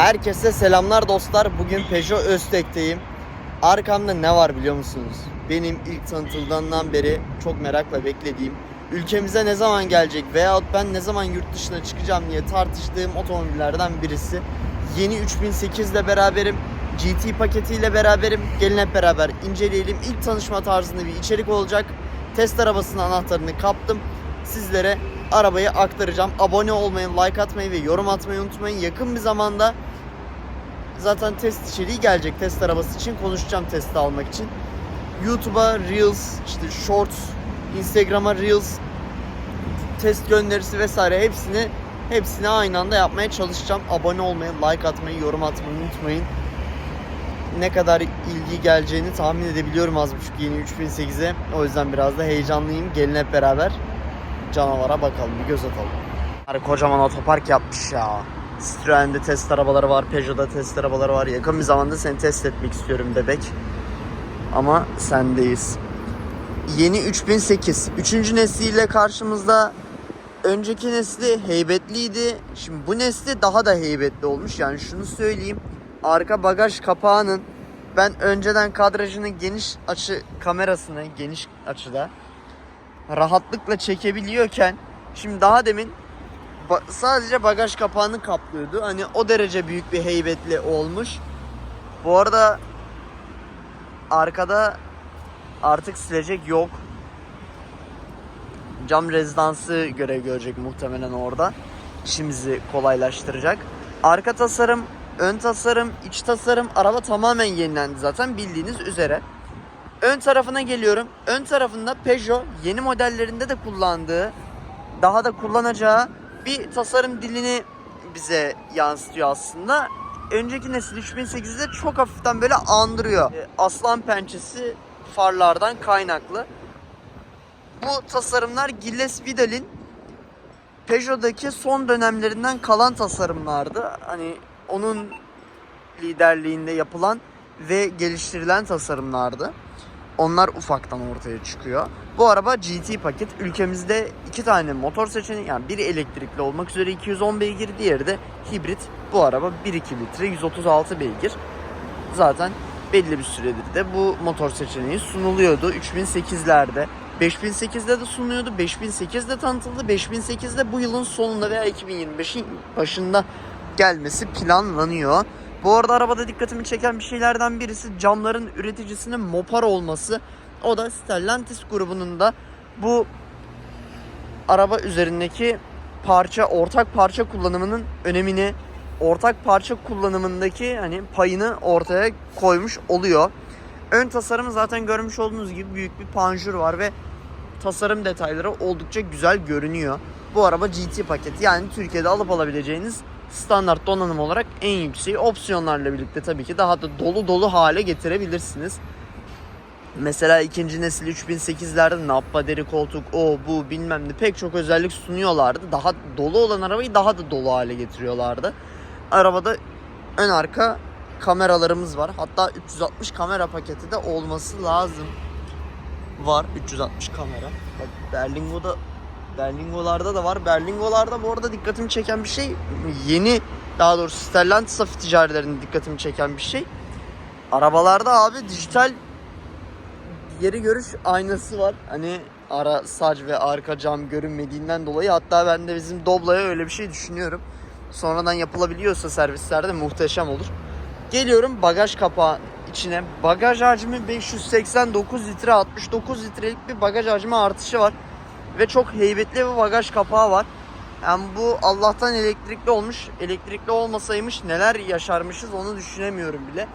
Herkese selamlar dostlar. Bugün Peugeot Öztek'teyim. Arkamda ne var biliyor musunuz? Benim ilk tanıtıldığından beri çok merakla beklediğim, ülkemize ne zaman gelecek veyahut ben ne zaman yurt dışına çıkacağım diye tartıştığım otomobillerden birisi. Yeni 3008 ile beraberim. GT paketiyle beraberim. Gelin hep beraber inceleyelim. İlk tanışma tarzında bir içerik olacak. Test arabasının anahtarını kaptım. Sizlere arabayı aktaracağım. Abone olmayı, like atmayı ve yorum atmayı unutmayın. Yakın bir zamanda zaten test içeriği gelecek. Test arabası için konuşacağım testi almak için. YouTube'a Reels, işte Shorts, Instagram'a Reels, test gönderisi vesaire hepsini hepsini aynı anda yapmaya çalışacağım. Abone olmayı, like atmayı, yorum atmayı unutmayın. Ne kadar ilgi geleceğini tahmin edebiliyorum az buçuk yeni 3008'e. O yüzden biraz da heyecanlıyım. Gelin hep beraber canavara bakalım, bir göz atalım. Hani kocaman otopark yapmış ya. Citroen'de test arabaları var, Peugeot'da test arabaları var. Yakın bir zamanda seni test etmek istiyorum bebek. Ama sendeyiz. Yeni 3008. Üçüncü nesliyle karşımızda. Önceki nesli heybetliydi. Şimdi bu nesli daha da heybetli olmuş. Yani şunu söyleyeyim. Arka bagaj kapağının ben önceden kadrajının geniş açı kamerasını geniş açıda rahatlıkla çekebiliyorken şimdi daha demin ba- sadece bagaj kapağını kaplıyordu. Hani o derece büyük bir heybetli olmuş. Bu arada arkada artık silecek yok. Cam rezidansı görev görecek muhtemelen orada. İşimizi kolaylaştıracak. Arka tasarım, ön tasarım, iç tasarım araba tamamen yenilendi zaten bildiğiniz üzere. Ön tarafına geliyorum. Ön tarafında Peugeot yeni modellerinde de kullandığı, daha da kullanacağı bir tasarım dilini bize yansıtıyor aslında. Önceki nesil 3008'de çok hafiften böyle andırıyor. E, Aslan pençesi farlardan kaynaklı. Bu tasarımlar Gilles Vidal'in Peugeot'daki son dönemlerinden kalan tasarımlardı. Hani onun liderliğinde yapılan ve geliştirilen tasarımlardı. Onlar ufaktan ortaya çıkıyor. Bu araba GT paket. Ülkemizde iki tane motor seçeneği yani biri elektrikli olmak üzere 210 beygir, diğeri de hibrit. Bu araba 1.2 litre 136 beygir. Zaten belli bir süredir de bu motor seçeneği sunuluyordu 3008'lerde. 5008'de de sunuluyordu. 5008'de tanıtıldı. 5008'de bu yılın sonunda veya 2025'in başında gelmesi planlanıyor. Bu arada arabada dikkatimi çeken bir şeylerden birisi camların üreticisinin Mopar olması. O da Stellantis grubunun da bu araba üzerindeki parça, ortak parça kullanımının önemini, ortak parça kullanımındaki hani payını ortaya koymuş oluyor. Ön tasarımı zaten görmüş olduğunuz gibi büyük bir panjur var ve tasarım detayları oldukça güzel görünüyor. Bu araba GT paketi yani Türkiye'de alıp alabileceğiniz standart donanım olarak en yükseği opsiyonlarla birlikte tabii ki daha da dolu dolu hale getirebilirsiniz. Mesela ikinci nesil 3008'lerde nappa deri koltuk o bu bilmem ne pek çok özellik sunuyorlardı. Daha dolu olan arabayı daha da dolu hale getiriyorlardı. Arabada ön arka kameralarımız var. Hatta 360 kamera paketi de olması lazım. Var 360 kamera. Bak Berlingo'da Berlingo'larda da var. Berlingo'larda bu arada dikkatimi çeken bir şey yeni daha doğrusu Stellantis hafif ticarilerinde dikkatimi çeken bir şey. Arabalarda abi dijital geri görüş aynası var. Hani ara sac ve arka cam görünmediğinden dolayı hatta ben de bizim Doblo'ya öyle bir şey düşünüyorum. Sonradan yapılabiliyorsa servislerde muhteşem olur. Geliyorum bagaj kapağı içine. Bagaj hacmi 589 litre 69 litrelik bir bagaj hacmi artışı var. Ve çok heybetli bir bagaj kapağı var. Yani bu Allah'tan elektrikli olmuş. Elektrikli olmasaymış neler yaşarmışız onu düşünemiyorum bile.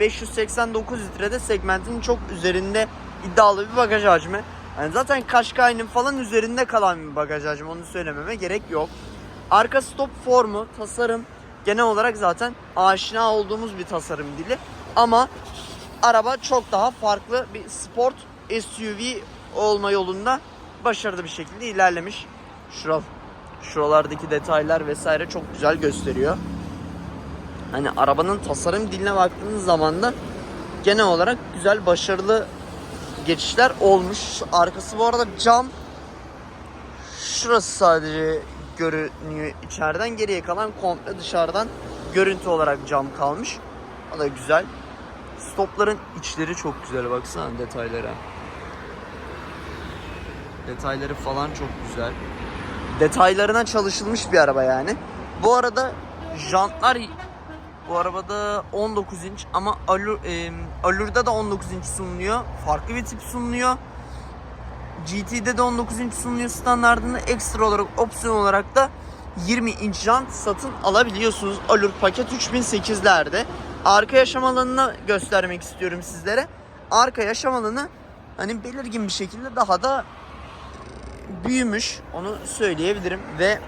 589 litrede segmentin çok üzerinde iddialı bir bagaj hacmi. Yani zaten Qashqai'nin falan üzerinde kalan bir bagaj hacmi onu söylememe gerek yok. Arka stop formu, tasarım genel olarak zaten aşina olduğumuz bir tasarım dili. Ama araba çok daha farklı bir sport SUV olma yolunda başarılı bir şekilde ilerlemiş. Şural, şuralardaki detaylar vesaire çok güzel gösteriyor. Hani arabanın tasarım diline baktığınız zaman da genel olarak güzel başarılı geçişler olmuş. Arkası bu arada cam. Şurası sadece görünüyor içeriden. Geriye kalan komple dışarıdan görüntü olarak cam kalmış. O da güzel. Stopların içleri çok güzel baksana detaylara. Detayları falan çok güzel. Detaylarına çalışılmış bir araba yani. Bu arada jantlar bu arabada 19 inç ama Allure, e, Allure'da da 19 inç sunuluyor. Farklı bir tip sunuluyor. GT'de de 19 inç sunuluyor standartında. Ekstra olarak opsiyon olarak da 20 inç jant satın alabiliyorsunuz. Allure paket 3008'lerde. Arka yaşam alanını göstermek istiyorum sizlere. Arka yaşam alanı hani belirgin bir şekilde daha da büyümüş. Onu söyleyebilirim ve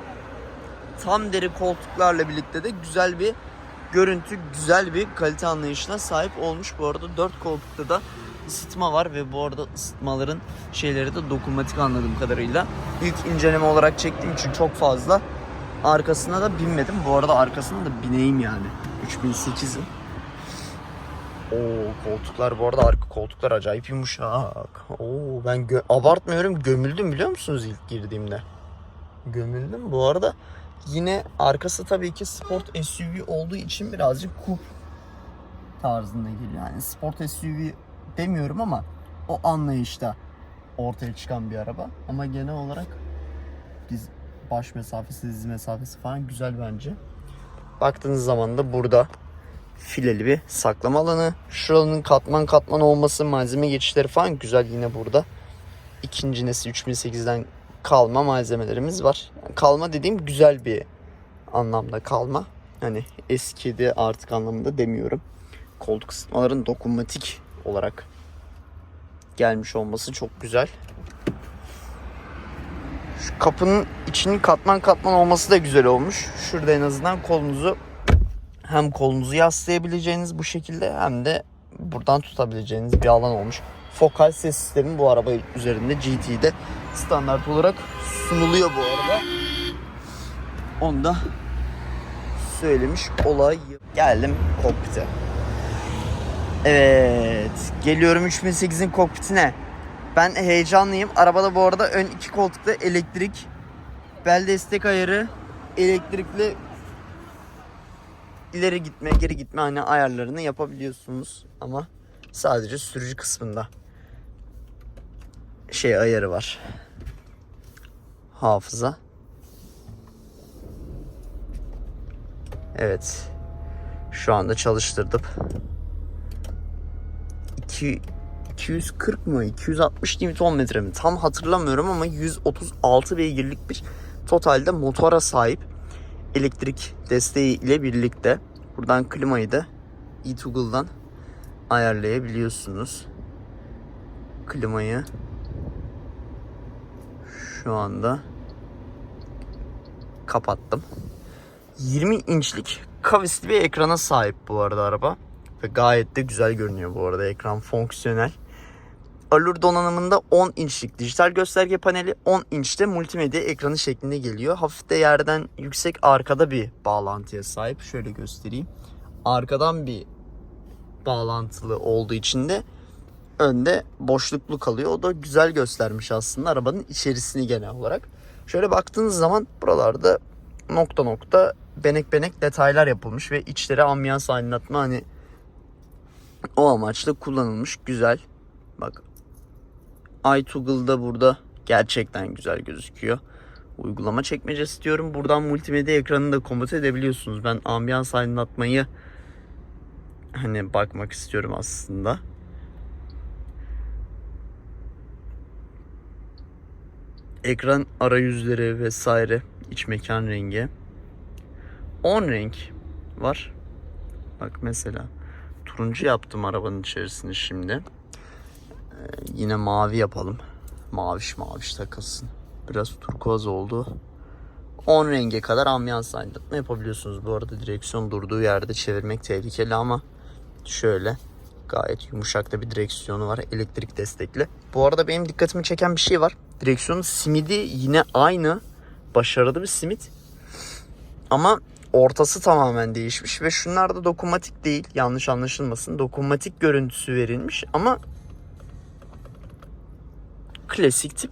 tam deri koltuklarla birlikte de güzel bir görüntü, güzel bir kalite anlayışına sahip olmuş. Bu arada 4 koltukta da ısıtma var ve bu arada ısıtmaların şeyleri de dokunmatik anladığım kadarıyla. İlk inceleme olarak çektiğim için çok fazla arkasına da binmedim. Bu arada arkasına da bineyim yani. 3008'in. Oo koltuklar bu arada arka koltuklar acayip yumuşak. Oo ben gö- abartmıyorum gömüldüm biliyor musunuz ilk girdiğimde. Gömüldüm bu arada. Yine arkası tabii ki sport SUV olduğu için birazcık kup tarzında geliyor. Yani sport SUV demiyorum ama o anlayışta ortaya çıkan bir araba. Ama genel olarak diz, baş mesafesi, diz mesafesi falan güzel bence. Baktığınız zaman da burada fileli bir saklama alanı. Şuranın katman katman olması, malzeme geçişleri falan güzel yine burada. İkinci nesil 3008'den kalma malzemelerimiz var. Yani kalma dediğim güzel bir anlamda kalma. Hani eskidi artık anlamında demiyorum. Koltuk ısıtmaların dokunmatik olarak gelmiş olması çok güzel. Şu kapının içinin katman katman olması da güzel olmuş. Şurada en azından kolunuzu hem kolunuzu yaslayabileceğiniz bu şekilde hem de buradan tutabileceğiniz bir alan olmuş. Fokal ses sistemi bu araba üzerinde GT'de standart olarak sunuluyor bu arada. Onu da söylemiş olayım. Geldim kokpite. Evet. Geliyorum 3008'in kokpitine. Ben heyecanlıyım. Arabada bu arada ön iki koltukta elektrik, bel destek ayarı, elektrikli ileri gitme, geri gitme hani ayarlarını yapabiliyorsunuz ama sadece sürücü kısmında şey ayarı var. Hafıza. Evet. Şu anda çalıştırdım. 2 240 mı 260 Nm mi tam hatırlamıyorum ama 136 beygirlik bir totalde motora sahip elektrik desteği ile birlikte buradan klimayı da e-toggle'dan ayarlayabiliyorsunuz. Klimayı şu anda kapattım. 20 inçlik kavisli bir ekrana sahip bu arada araba. Ve gayet de güzel görünüyor bu arada. Ekran fonksiyonel. Allure donanımında 10 inçlik dijital gösterge paneli, 10 inçte multimedya ekranı şeklinde geliyor. Hafif de yerden yüksek arkada bir bağlantıya sahip. Şöyle göstereyim. Arkadan bir bağlantılı olduğu için de önde boşluklu kalıyor. O da güzel göstermiş aslında arabanın içerisini genel olarak. Şöyle baktığınız zaman buralarda nokta nokta benek benek detaylar yapılmış ve içleri ambiyans aydınlatma hani o amaçla kullanılmış. Güzel. Bak iToggle'da burada gerçekten güzel gözüküyor. Uygulama çekmecesi diyorum. Buradan multimedya ekranını da komut edebiliyorsunuz. Ben ambiyans aydınlatmayı hani bakmak istiyorum aslında. Ekran arayüzleri vesaire iç mekan rengi. 10 renk var. Bak mesela turuncu yaptım arabanın içerisinde şimdi. Yine mavi yapalım. Maviş maviş takılsın. Biraz turkuaz oldu. 10 renge kadar ambiyans aydınlatma yapabiliyorsunuz. Bu arada direksiyon durduğu yerde çevirmek tehlikeli ama şöyle gayet yumuşak da bir direksiyonu var elektrik destekli. Bu arada benim dikkatimi çeken bir şey var. Direksiyonun simidi yine aynı. Başarılı bir simit. Ama ortası tamamen değişmiş ve şunlar da dokunmatik değil. Yanlış anlaşılmasın. Dokunmatik görüntüsü verilmiş ama klasik tip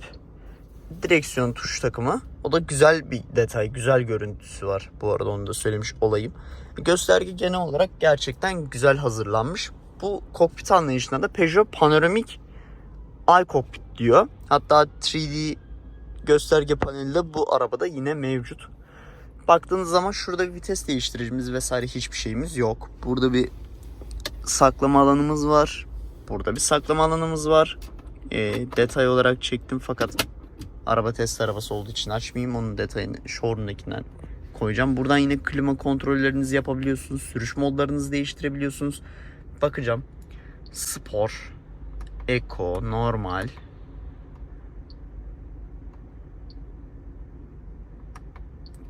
direksiyon tuş takımı. O da güzel bir detay, güzel görüntüsü var. Bu arada onu da söylemiş olayım. Gösterge genel olarak gerçekten güzel hazırlanmış. Bu kokpit anlayışında da Peugeot panoramik iCockpit diyor. Hatta 3D gösterge paneli de bu arabada yine mevcut. Baktığınız zaman şurada bir vites değiştiricimiz vesaire hiçbir şeyimiz yok. Burada bir saklama alanımız var. Burada bir saklama alanımız var. Ee, detay olarak çektim fakat araba test arabası olduğu için açmayayım. Onun detayını showroom'dakinden koyacağım. Buradan yine klima kontrollerinizi yapabiliyorsunuz. Sürüş modlarınızı değiştirebiliyorsunuz. Bakacağım. Spor, Eco, normal.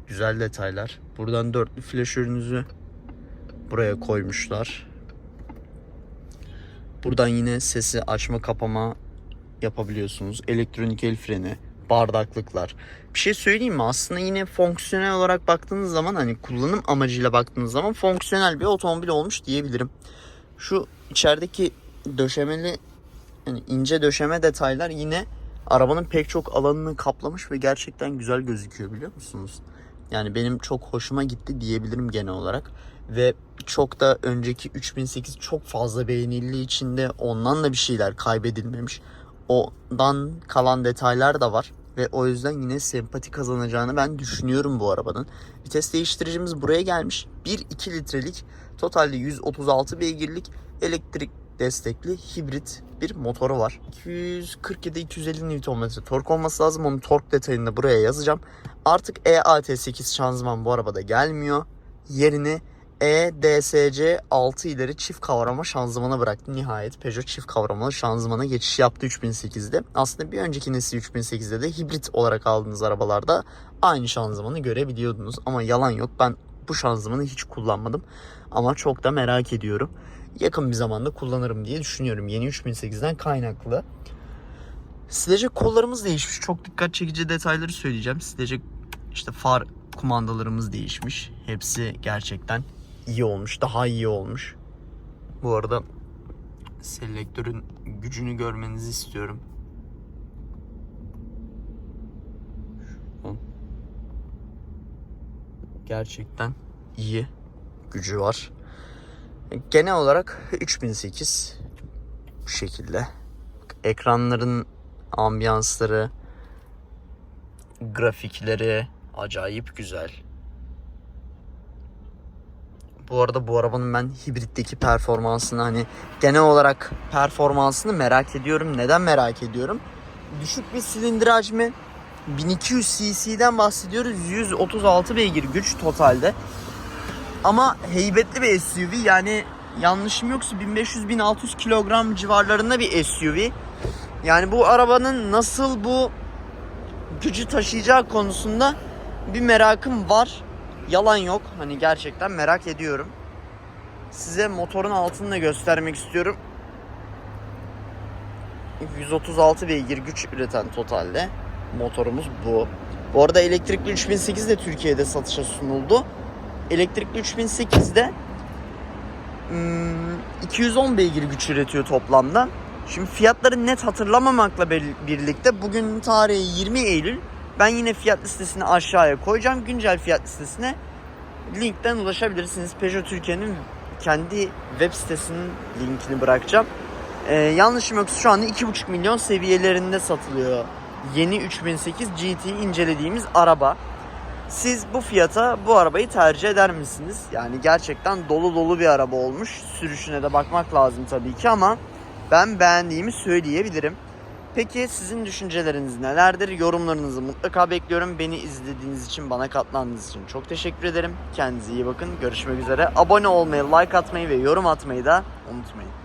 Güzel detaylar. Buradan dörtlü flaşörünüzü buraya koymuşlar. Buradan yine sesi açma kapama yapabiliyorsunuz. Elektronik el freni, bardaklıklar. Bir şey söyleyeyim mi? Aslında yine fonksiyonel olarak baktığınız zaman hani kullanım amacıyla baktığınız zaman fonksiyonel bir otomobil olmuş diyebilirim. Şu içerideki döşemeli yani ince döşeme detaylar yine arabanın pek çok alanını kaplamış ve gerçekten güzel gözüküyor biliyor musunuz? Yani benim çok hoşuma gitti diyebilirim genel olarak. Ve çok da önceki 3008 çok fazla beğenildiği için de ondan da bir şeyler kaybedilmemiş. Ondan kalan detaylar da var. Ve o yüzden yine sempati kazanacağını ben düşünüyorum bu arabanın. Vites değiştiricimiz buraya gelmiş. 1-2 litrelik totalde 136 beygirlik elektrik destekli hibrit bir motoru var. 247-250 Nm tork olması lazım. Onun tork detayını da buraya yazacağım. Artık E EAT8 şanzıman bu arabada gelmiyor. Yerini EDSC 6 ileri çift kavrama şanzımana bıraktı. Nihayet Peugeot çift kavramalı şanzımana geçiş yaptı 3008'de. Aslında bir önceki nesil 3008'de de hibrit olarak aldığınız arabalarda aynı şanzımanı görebiliyordunuz. Ama yalan yok ben bu şanzımanı hiç kullanmadım. Ama çok da merak ediyorum. Yakın bir zamanda kullanırım diye düşünüyorum. Yeni 3008'den kaynaklı. Silecek kollarımız değişmiş. Çok dikkat çekici detayları söyleyeceğim. Silecek işte far kumandalarımız değişmiş. Hepsi gerçekten iyi olmuş. Daha iyi olmuş. Bu arada selektörün gücünü görmenizi istiyorum. Gerçekten iyi gücü var. Genel olarak 3008 bu şekilde. Ekranların ambiyansları, grafikleri acayip güzel. Bu arada bu arabanın ben hibritteki performansını hani genel olarak performansını merak ediyorum. Neden merak ediyorum? Düşük bir silindir hacmi 1200 cc'den bahsediyoruz. 136 beygir güç totalde. Ama heybetli bir SUV yani yanlışım yoksa 1500-1600 kilogram civarlarında bir SUV. Yani bu arabanın nasıl bu gücü taşıyacağı konusunda bir merakım var. Yalan yok. Hani gerçekten merak ediyorum. Size motorun altını da göstermek istiyorum. 136 beygir güç üreten totalde motorumuz bu. Bu arada elektrikli 3008 de Türkiye'de satışa sunuldu. Elektrikli 3008'de hmm, 210 beygir güç üretiyor toplamda. Şimdi fiyatları net hatırlamamakla bir- birlikte bugün tarihi 20 Eylül. Ben yine fiyat listesini aşağıya koyacağım. Güncel fiyat listesine linkten ulaşabilirsiniz. Peugeot Türkiye'nin kendi web sitesinin linkini bırakacağım. Ee, yanlışım yoksa şu anda 2,5 milyon seviyelerinde satılıyor. Yeni 3008 GT incelediğimiz araba. Siz bu fiyata bu arabayı tercih eder misiniz? Yani gerçekten dolu dolu bir araba olmuş. Sürüşüne de bakmak lazım tabii ki ama ben beğendiğimi söyleyebilirim. Peki sizin düşünceleriniz nelerdir? Yorumlarınızı mutlaka bekliyorum. Beni izlediğiniz için, bana katlandığınız için çok teşekkür ederim. Kendinize iyi bakın. Görüşmek üzere. Abone olmayı, like atmayı ve yorum atmayı da unutmayın.